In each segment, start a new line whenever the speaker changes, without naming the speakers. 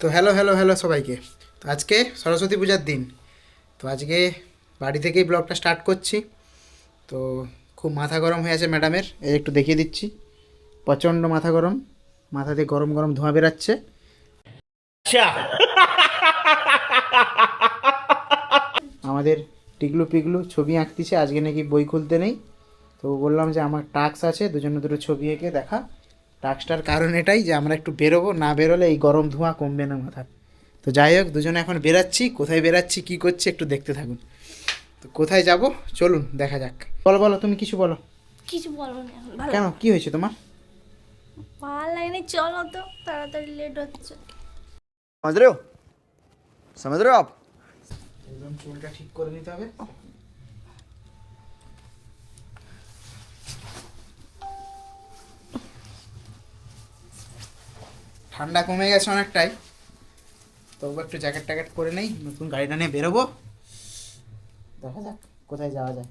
তো hello hello hello সবাইকে। তো আজকে সরস্বতী পূজার দিন। তো আজকে বাড়ি থেকেই ব্লগটা স্টার্ট করছি। তো খুব মাথা গরম হয়ে আছে ম্যাডামের এই একটু দেখিয়ে দিচ্ছি। প্রচণ্ড মাথা গরম। মাথা দিয়ে গরম গরম ধোঁয়া বেরাচ্ছে। আমাদের টিকলু পিগলু ছবি আঁকতেছে। আজকে নাকি বই খুলতে নেই। তো বললাম যে আমার টাক্স আছে দুজনে দুটো ছবি এঁকে দেখা। রাগটার কারণ এটাই যে আমরা একটু বেরোবো না বেরোলে এই গরম ধোঁয়া কমবে না মাথার। তো যাই হোক দুজনে এখন বেরাচ্ছি কোথায় বেরাচ্ছি কি করছি একটু দেখতে থাকুন। তো কোথায় যাব? চলুন দেখা যাক। বলো বলো তুমি কিছু বলো।
কিছু বলো
কেন? কি হয়েছে তোমার?
ভালো চলো তো তাড়াতাড়ি লেট হচ্ছে।
সমাজ রেও সমাজ আপ।
একদম চুলটা ঠিক করে নিতে হবে। ঠান্ডা কমে গেছে অনেকটাই। তবু একটু জ্যাকেট ট্যাকেট পরে নেই নতুন গাড়িটা নিয়ে বেরোবো। দেখা যাক কোথায় যাওয়া যায়।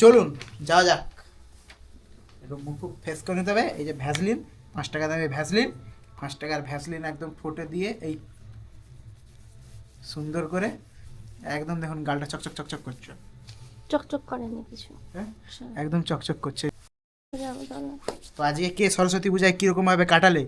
চলুন যাওয়া যাক। একটু মুখ ফেস করে নিতে হবে। এই যে ভ্যাসলিন পাঁচ টাকা দামে ভ্যাসলিন পাঁচ টাকার ভ্যাসলিন একদম ফুটে দিয়ে এই সুন্দর করে একদম দেখুন গালটা চকচক চকচক করছে।
চকচক করেনি কিছু।
হ্যাঁ? একদম চকচক করছে। তো আজকে কে সরস্বতী পূজায় কীরকমভাবে কাটালে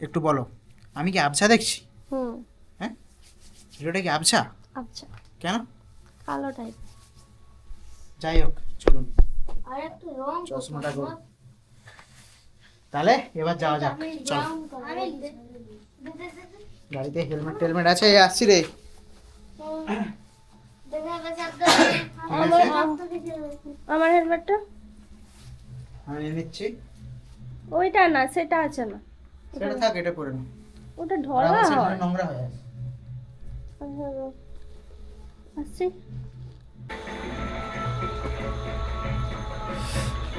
একটু বলো আমি কি আবছা দেখছি
হুম
হ্যাঁ ভিডিওটা কি আবছা
আচ্ছা
কেন
কালো টাইপ
যাই হোক চলুন
আর একটু রং
চশমাটা তাহলে এবার যাওয়া যাক চল গাড়িতে হেলমেট টেলমেট আছে আসছি রে
আমার হেলমেটটা
আমি নিচ্ছি।
ওইটা না সেটা আছে না।
সেটা থাক এটা করে নাও।
ওটা ঢলা হয়।
নোংরা হয়ে আছে।
আসছি।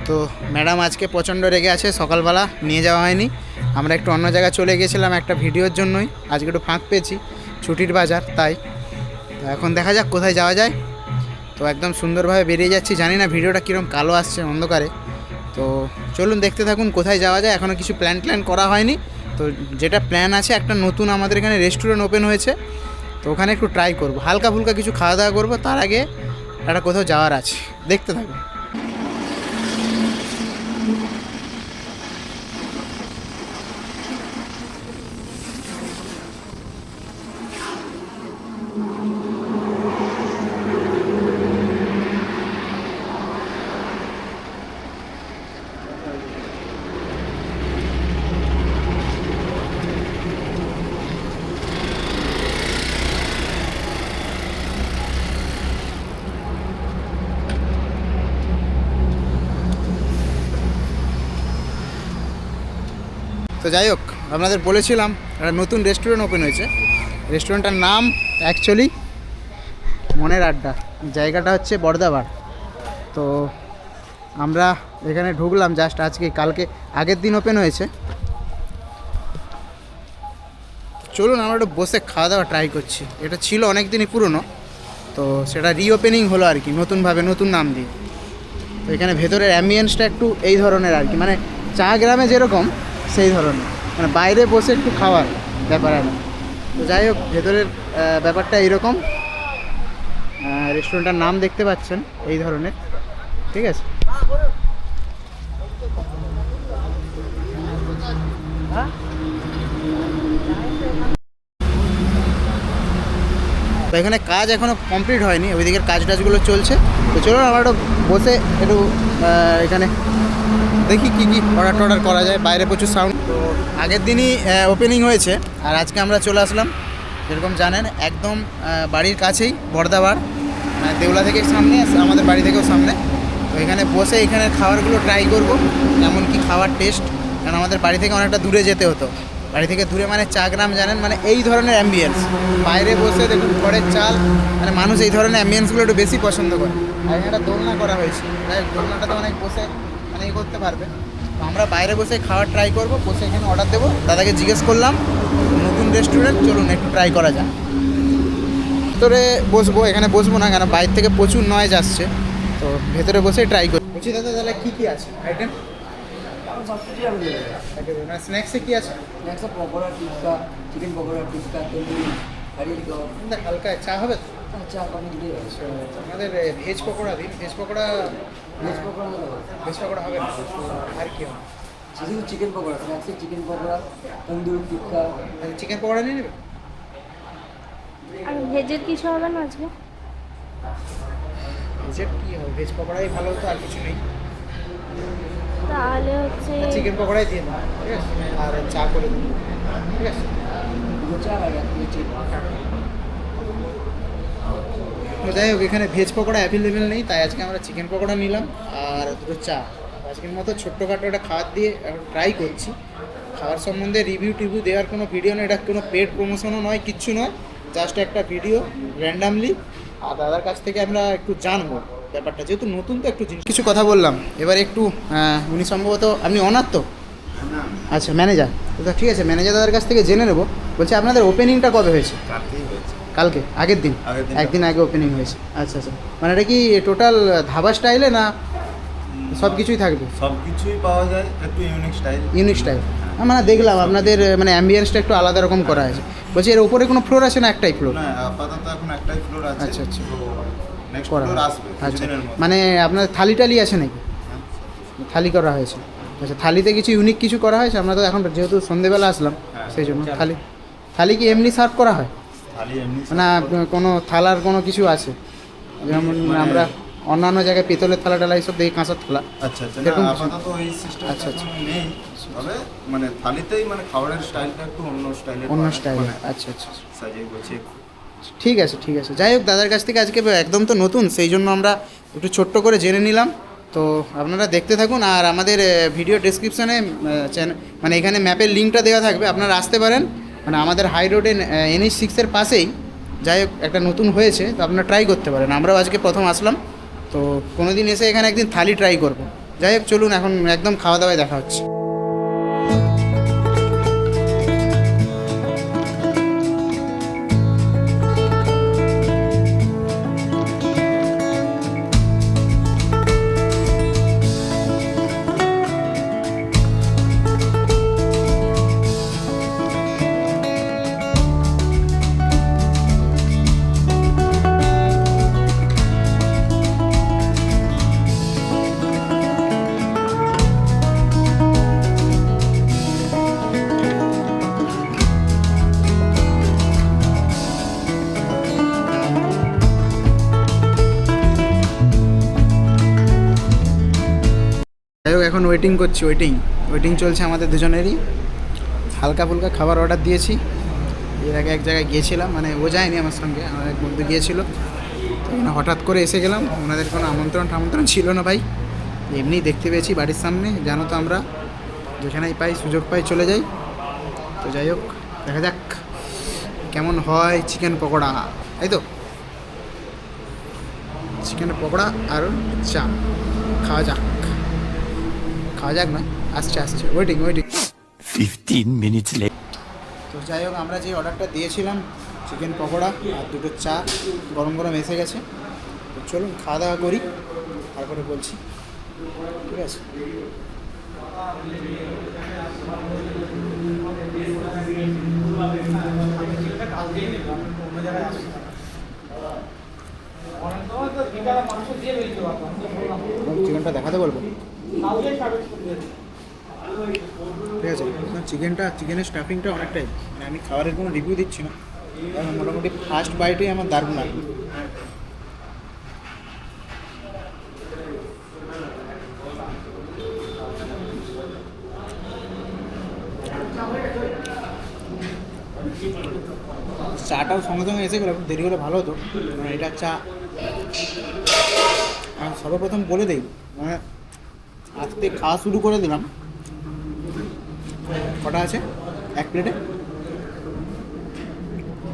তো ম্যাডাম আজকে প্রচণ্ড রেগে আছে সকালবেলা নিয়ে যাওয়া হয়নি। আমরা একটু অন্য জায়গায় চলে গেছিলাম একটা ভিডিওর জন্যই। আজকে একটু ফাঁক পেয়েছি ছুটির বাজার তাই। তো এখন দেখা যাক কোথায় যাওয়া যায়। তো একদম সুন্দরভাবে বেরিয়ে যাচ্ছি জানি না ভিডিওটা কীরকম কালো আসছে অন্ধকারে। তো চলুন দেখতে থাকুন কোথায় যাওয়া যায়। এখনও কিছু প্ল্যান ট্ল্যান করা হয়নি। তো যেটা প্ল্যান আছে, একটা নতুন আমাদের এখানে রেস্টুরেন্ট ওপেন হয়েছে। তো ওখানে একটু ট্রাই করব। হালকা ফুলকা কিছু খাওয়া দাওয়া করব। তার আগে একটা কোথাও যাওয়ার আছে। দেখতে থাকুন। তো যাই হোক, আপনাদের বলেছিলাম একটা নতুন রেস্টুরেন্ট ওপেন হয়েছে। রেস্টুরেন্টটার নাম অ্যাকচুয়ালি মনের আড্ডা। জায়গাটা হচ্ছে বর্দাবার তো আমরা এখানে ঢুকলাম জাস্ট আজকে, কালকে, আগের দিন ওপেন হয়েছে। চলুন, আমরা একটু বসে খাওয়া দাওয়া ট্রাই করছি। এটা ছিল অনেক দিনই পুরনো, তো সেটা রিওপেনিং হলো আর কি, নতুনভাবে, নতুন নাম দিয়ে। তো এখানে ভেতরের অ্যাম্বিয়েন্সটা একটু এই ধরনের আর কি। মানে চা গ্রামে যেরকম সেই ধরনের। মানে বাইরে বসে একটু খাওয়ার ব্যাপার আর তো যাই হোক, ভেতরের ব্যাপারটা এইরকম রেস্টুরেন্টটার নাম দেখতে পাচ্ছেন, এই ধরনের। ঠিক আছে? তো এখানে কাজ এখনও কমপ্লিট হয়নি, ওইদিকের কাজ টাজগুলো চলছে। তো চলুন, আমরা একটু বসে একটু এখানে দেখি কি কি অর্ডার টর্ডার করা যায়, বাইরে প্রচুর সাউন্ড তো আগের দিনই ওপেনিং হয়েছে, আর আজকে আমরা চলে আসলাম, যেরকম জানেন, একদম বাড়ির কাছেই বর্দাবার মানে দেউলা থেকে সামনে, আমাদের বাড়ি থেকেও সামনে। তো এখানে বসে এখানে খাবারগুলো ট্রাই করব কেমন কি খাওয়ার টেস্ট কারণ আমাদের বাড়ি থেকে অনেকটা দূরে যেতে হতো। বাড়ি থেকে দূরে মানে চা গ্রাম জানেন মানে এই ধরনের অ্যাম্বিয়েন্স বাইরে বসে দেখুন, ঘরের চাল মানে মানুষ এই ধরনের অ্যাম্বিয়েন্সগুলো একটু বেশি পছন্দ করে। আর একটা দোলনা করা হয়েছে। দোলনাটাতে অনেক বসে মানে করতে পারবে। তো আমরা বাইরে বসে খাওয়ার ট্রাই করব বসে এখানে অর্ডার দেবো। দাদাকে জিজ্ঞেস করলাম নতুন রেস্টুরেন্ট চলুন একটু ট্রাই করা যাক। ভেতরে বসবো এখানে বসবো না কেন বাইরে থেকে প্রচুর নয়েজ আসছে। তো ভেতরে বসে ট্রাই করি। বলছি দাদা তাহলে কী কী আছে? আইটেম স্ন্যাক্সে কি আছে?
স্ন্যাক্সে পকোড়া টিক্কা চিকেন পকোড়া টিক্কা তন্দুরি
হালকা চা হবে তো?
চা কফি
আমাদের ভেজ পকোড়া দিন veg pakora
veg pakora
veg pakora হবে না? আর কি হবে?
শুধু চিকেন পকোড়া স্ন্যাক্সে চিকেন পকোড়া তন্দুরি টিক্কা।
চিকেন পকোড়া নিয়ে নেবে?
আর ভেজের কিছু হবে না আজকে?
ভেজের কি হবে? ভেজ পকোড়াই ভালো হতো আর কিছু নেই।
তাহলে হচ্ছে
চিকেন পকোড়াই দিয়ে দেবো ঠিক আছে? আর চা করে দেবো ঠিক আছে
দুটো চা আর এক প্লেট চিকেন
তো যাই হোক, এখানে ভেজ পকোড়া অ্যাভেলেবেল নেই, তাই আজকে আমরা চিকেন পকোড়া নিলাম আর দুটো চা। আজকের মতো ছোট্টো ছোট্টখাটো একটা খাবার দিয়ে ট্রাই করছি। খাবার সম্বন্ধে রিভিউ টিভিউ দেওয়ার কোনো ভিডিও নেই, এটা কোনো পেড প্রমোশনও নয়, কিচ্ছু নয়। জাস্ট একটা ভিডিও র্যান্ডামলি আর দাদার কাছ থেকে আমরা একটু জানব ব্যাপারটা, যেহেতু নতুন তো একটু জিনিস। কিছু কথা বললাম, এবার একটু উনি সম্ভবত, আপনি অনার তো? আচ্ছা ম্যানেজার তো ঠিক আছে ম্যানেজার দাদার কাছ থেকে জেনে নেব। বলছি, আপনাদের ওপেনিংটা কবে হয়েছে। কালকে আগের দিন। একদিন আগে ওপেনিং হয়েছে। আচ্ছা আচ্ছা। মানে এটা কি টোটাল ধাবা স্টাইলে না সব কিছুই থাকবে?
সব কিছুই পাওয়া যায় একটু ইউনিক স্টাইল
ইউনিক স্টাইল মানে দেখলাম আপনাদের মানে অ্যাম্বিয়েন্সটা একটু আলাদা রকম করা আছে। বলছি এর উপরে কোনো ফ্লোর আছে না একটাই ফ্লোর
না আপাতত এখন একটাই ফ্লোর আছে।
আচ্ছা, আচ্ছা।
নেক্সট ফ্লোর আসবে
আচ্ছা। মানে আপনার থালি টালি আছে নাকি? থালি করা হয়েছে। আচ্ছা থালিতে কিছু ইউনিক কিছু করা হয়েছে? আমরা তো এখন যেহেতু সন্ধেবেলা আসলাম
হ্যাঁ।
সেই জন্য থালি থালি কি এমনি সার্ভ করা হয়? না কোনো থালার কোনো কিছু আছে। যেমন
মানে-
আমরা অন্যান্য জায়গায় পিতলের থালা টালা এইসব দেখি কাঁচার থালা।
আচ্ছা আচ্ছা। আপাতত সিস্টেম
আচ্ছা, আচ্ছা।
নেই। তবে মানে থালিতেই মানে খাবারের স্টাইলটা একটু অন্য স্টাইলের
অন্য
পাওয়া-
আচ্ছা আচ্ছা
সাজিয়ে গোছিয়ে
ঠিক আছে ঠিক আছে। যাই হোক দাদার কাছ থেকে আজকে একদম তো নতুন সেই জন্য আমরা একটু ছোট্ট করে জেনে নিলাম। তো আপনারা দেখতে থাকুন আর আমাদের ভিডিও ডেসক্রিপশানে মানে এখানে ম্যাপের লিঙ্কটা দেওয়া থাকবে আপনারা আসতে পারেন। মানে আমাদের হাই রোডে এনএইচ সিক্সের পাশেই যাই হোক, একটা নতুন হয়েছে, তো আপনারা ট্রাই করতে পারেন। আমরাও আজকে প্রথম আসলাম, তো কোনো দিন এসে এখানে একদিন থালি ট্রাই করব। যাই হোক, চলুন, এখন একদম খাওয়া দাওয়ায় দেখা হচ্ছে। এখন ওয়েটিং করছি ওয়েটিং ওয়েটিং চলছে আমাদের দুজনেরই। হালকা ফুলকা খাবার অর্ডার দিয়েছি। এর আগে এক জায়গায় গিয়েছিলাম মানে ও যায়নি আমার সঙ্গে, আমার এক বন্ধু গিয়েছিল। এখানে হঠাৎ করে এসে গেলাম, ওনাদের কোনো আমন্ত্রণ টামন্ত্রণ ছিল না ভাই। এমনি দেখতে পেয়েছি বাড়ির সামনে, জানো তো আমরা, যেখানেই পাই সুযোগ পাই চলে যাই। তো যাই হোক, দেখা যাক কেমন হয় চিকেন পকোড়া। তাই তো। চিকেন পকোড়া আর চা খাওয়া যাক। খাওয়া যাক না আসছে আসছে ওয়েটিং ওয়েটিং
15 minutes later.
তো যাই হোক আমরা যে অর্ডারটা দিয়েছিলাম চিকেন পকোড়া আর দুটো চা গরম গরম এসে গেছে। তো চলুন খাওয়া দাওয়া করি তারপরে বলছি। ঠিক আছে। চিকেনটা দেখাতে বলব? ঠিক আছে চিকেনটা, চিকেনের স্টাফিংটা অনেকটাই। মানে আমি খাবারের কোনো রিভিউ দিচ্ছি না। কারণ মোটামুটি ফার্স্ট বাইটেই আমার দারুণ লাগবে চাটাও সঙ্গে সঙ্গে এসে গেলো, দেরি হলে ভালো হতো। এটা চা আমি সর্বপ্রথম বলে দিই মানে আজকে খাওয়া শুরু করে দিলাম। কটা আছে? এক প্লেটে?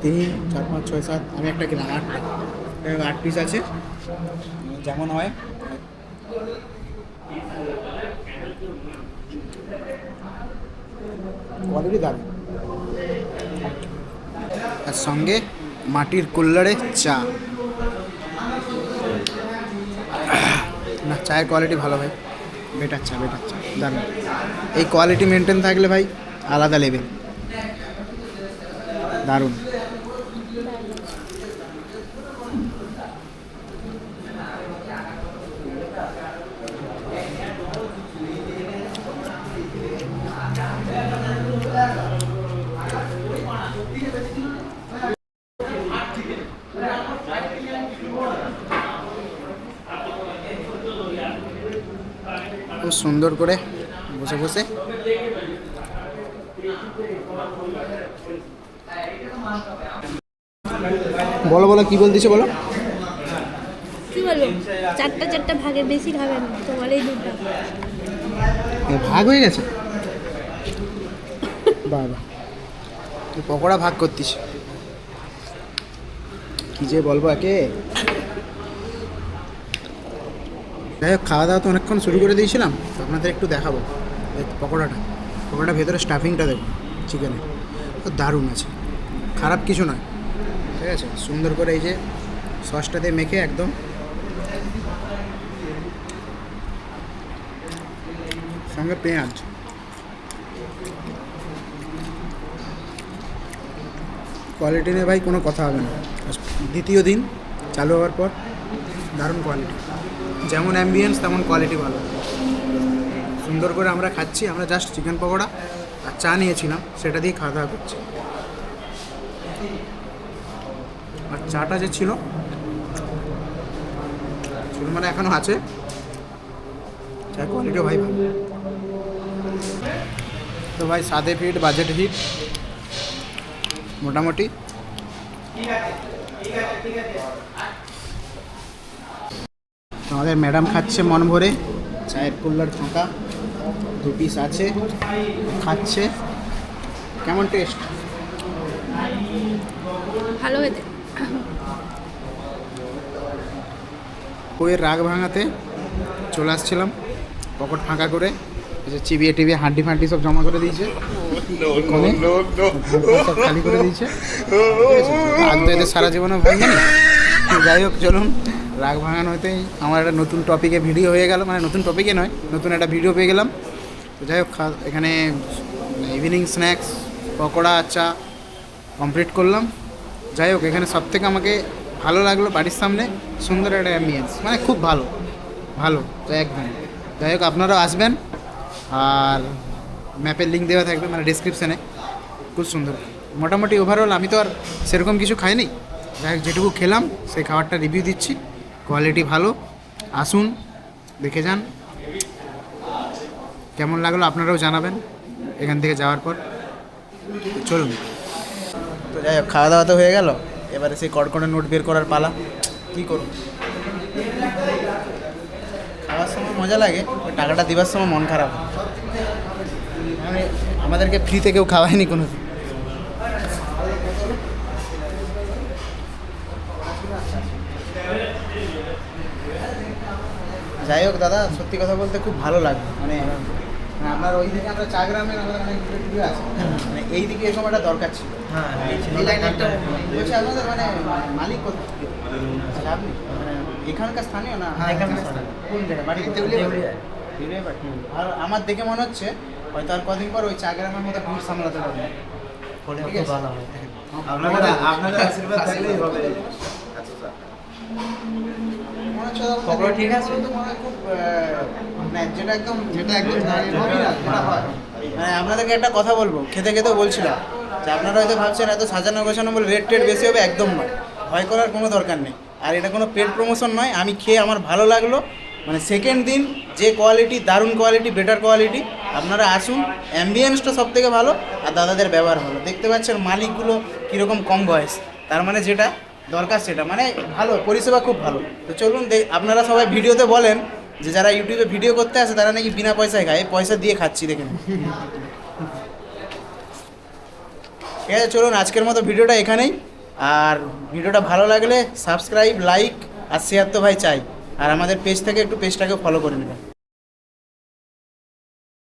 তিন, চার, পাঁচ, ছয়, সাত, আমি একটা কিনলাম আটটা আট পিস আছে। যেমন হয়। কোয়ালিটি দারুণ। আর সঙ্গে মাটির কুল্লারে চা। না, চায়ের কোয়ালিটি ভালো ভাই। বেটার চা বেটার চা দারুণ। এই কোয়ালিটি মেনটেন থাকলে ভাই আলাদা লেভেল দারুণ খুব সুন্দর করে বসে বসে। বলো বলো কি বলতেছো বলো?
কি বলব চারটা চারটা ভাগের বেশি না
ভাগ হয়ে গেছে? বাবা তুই পকোড়া ভাগ করতিস। কি যে বলব একে? যাই হোক, খাওয়া দাওয়া তো অনেকক্ষণ শুরু করে দিয়েছিলাম, তো আপনাদের একটু দেখাবো পকোড়াটা। পকোড়াটা ভেতরে স্টাফিংটা দেখুন, চিকেনে। তো দারুণ আছে। খারাপ কিছু নয়। ঠিক আছে? সুন্দর করে এই যে সসটা দিয়ে মেখে একদম। সঙ্গে পেঁয়াজ। কোয়ালিটি নিয়ে ভাই কোনো কথা হবে না। দ্বিতীয় দিন, চালু হওয়ার পর দারুণ কোয়ালিটি। যেমন অ্যাম্বিয়েন্স তেমন কোয়ালিটি ভালো। সুন্দর করে আমরা খাচ্ছি, আমরা জাস্ট চিকেন পকোড়া আর চা নিয়েছিলাম, সেটা দিয়ে খাওয়া দাওয়া করছি। আর চাটা যে ছিল মানে এখনও আছে। চার কোয়ালিটিও ভাই ভালো। তো ভাই, সাদে ফিট বাজেট ফিট মোটামুটি। তো আমাদের ম্যাডাম খাচ্ছে মন ভরে। চায়ের কুল্লার ফাঁকা দু পিস আছে খাচ্ছে। কেমন টেস্ট
ভালো হয়েছে।
বইয়ের রাগ ভাঙাতে চলে আসছিলাম পকেট ফাঁকা করে চিবিয়ে টিবিয়ে হাড্ডি ফাড্ডি সব জমা করে দিয়েছে। সব খালি করে দিয়েছে? তো এদের সারা জীবনে ভাঙেনি। যাই হোক চলুন। রাগ ভাঙানো হতেই আমার একটা নতুন টপিকে ভিডিও হয়ে গেল। মানে নতুন টপিকে নয়, নতুন একটা ভিডিও পেয়ে গেলাম। তো যাই হোক এখানে ইভিনিং স্ন্যাক্স পকোড়া চা কমপ্লিট করলাম। যাই হোক, এখানে সব থেকে আমাকে ভালো লাগল বাড়ির সামনে সুন্দর একটা অ্যাম্বিয়েন্স মানে খুব ভালো ভালো, তো একদম। যাই হোক, আপনারাও আসবেন। আর ম্যাপের লিঙ্ক দেওয়া থাকবে মানে ডিসক্রিপশানে খুব সুন্দর। মোটামুটি ওভারঅল আমি তো আর সেরকম কিছু খাইনি। যাই হোক, যেটুকু খেলাম, সেই খাবারটা রিভিউ দিচ্ছি। কোয়ালিটি ভালো। আসুন, দেখে যান। কেমন লাগল আপনারাও জানাবেন এখান থেকে যাওয়ার পর। চলুন। তো যাই হোক খাওয়া দাওয়া তো হয়ে গেল। এবারে সেই কড়কড়ে নোট বের করার পালা। কী করুন খাওয়ার সময় মজা লাগে, টাকাটা দিবার সময় মন খারাপ। মানে আমাদেরকে ফ্রিতে কেউ খাওয়ায়নি কোনো যাই হোক দাদা সত্যি কথা বলতে খুব ভালো লাগে মানে মানে আপনার ওই দিকে আমরা চা গ্রামে আমাদের অনেক আছে। মানে এই দিকে এরকম একটা দরকার ছিল। এই লাইনে একটা বলছি আপনাদের মানে মালিক কোথায়? আচ্ছা, আপনি মানে এখানকার স্থানীয় না? এখানকার স্থানীয়। কোন জায়গায়? বাড়ি আর আমার দেখে মনে হচ্ছে হয়তো আর কদিন পর ওই চা গ্রামের মতো ভিড় সামলাতে পারবে। ঠিক আছে?
আপনাদের আপনাদের আশীর্বাদ থাকলেই হবে। আচ্ছা। স্যার
হচ্ছে দাদা, পকোড়া ঠিক আছে? তো মনে খুব যেটা একদম যেটা একদম এরকমই না, যেটা হয়। মানে আপনাদেরকে একটা কথা বলব খেতে খেতেও বলছিলাম যে আপনারা হয়তো ভাবছেন এত সাজানো গোছানো বলে রেট টেট বেশি হবে একদম নয়। ভয় করার কোনো দরকার নেই। আর এটা কোনো পেড প্রমোশন নয় আমি খেয়ে আমার ভালো লাগল। মানে সেকেন্ড দিন যে কোয়ালিটি দারুণ কোয়ালিটি বেটার কোয়ালিটি আপনারা আসুন অ্যাম্বিয়েন্সটা সব থেকে ভালো আর দাদাদের ব্যবহার ভালো। দেখতে পাচ্ছেন মালিকগুলো কীরকম কম বয়স। তার মানে যেটা দরকার সেটা মানে ভালো, পরিষেবা খুব ভালো। তো চলুন আপনারা সবাই ভিডিওতে বলেন যে যারা ইউটিউবে ভিডিও করতে আসে, তারা নাকি বিনা পয়সায় খায়। পয়সা দিয়ে খাচ্ছি দেখেন ঠিক আছে, চলুন আজকের মতো ভিডিওটা এখানেই। আর ভিডিওটা ভালো লাগলে সাবস্ক্রাইব, লাইক আর শেয়ার তো ভাই চাই। আর আমাদের পেজ থেকে একটু পেজটাকে ফলো করে নেবেন।